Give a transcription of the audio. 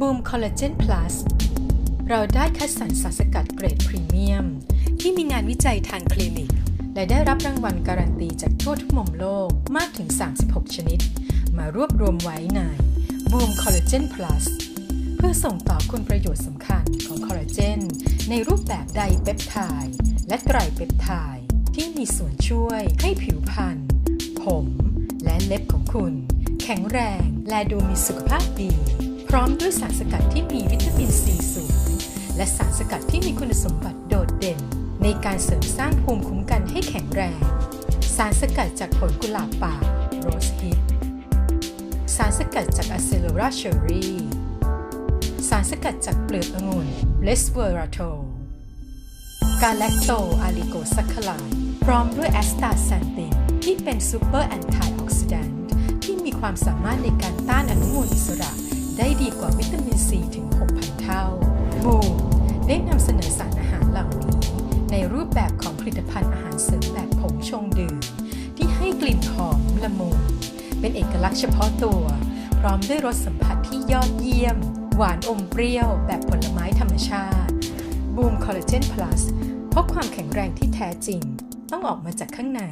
บูมคอลลาเจนพลัสเราได้คัดสรรสารสกัดเกรดพรีเมียม ที่มีงานวิจัยทางคลินิก และได้รับรางวัลการันตีจากทั่วทุกมุมโลกมากถึง 36 ชนิด มารวบรวมไว้ในบูมคอลลาเจนพลัสเพื่อส่งต่อคุณประโยชน์สำคัญของคอลลาเจน ในรูปแบบไดเปปไทด์และไตรเปปไทด์ที่มีส่วนช่วยให้ผิวพรรณผม และเล็บของคุณ แข็งแรงและดูมีสุขภาพดี ร้อมด้วยสารสกัดที่มีวิตามินซีสูง และสารสกัดที่มีคุณสมบัติโดดเด่น ในการเสริมสร้างภูมิคุ้มกันให้แข็งแรง สารสกัดจากผลกุหลาบป่าโรสฮิปสารสกัดจากอะเซโลราเชอรี่สารสกัดจากเปลือกองุ่นเลสเวอราโทกาแลคโตอะลิโกซัคคลายพร้อมด้วยแอสตาแซนตินที่เป็นซูเปอร์แอนตี้ออกซิแดนต์ที่มีความสามารถในการต้านอนุมูลอิสระ ได้ดีกว่าวิตามินซีถึง 6,000 เท่าบูมได้นำเสนอสารอาหารเหล่านี้ ในรูปแบบของผลิตภัณฑ์อาหารเสริมแบบผงชงดื่ม ที่ให้กลิ่นหอมละมุนเป็นเอกลักษณ์เฉพาะตัว พร้อมด้วยรสสัมผัสที่ยอดเยี่ยม หวานอมเปรี้ยวแบบผลไม้ธรรมชาติ บูมคอลลาเจนพลัสเพราะความแข็งแรงที่แท้จริง ต้องออกมาจากข้างใน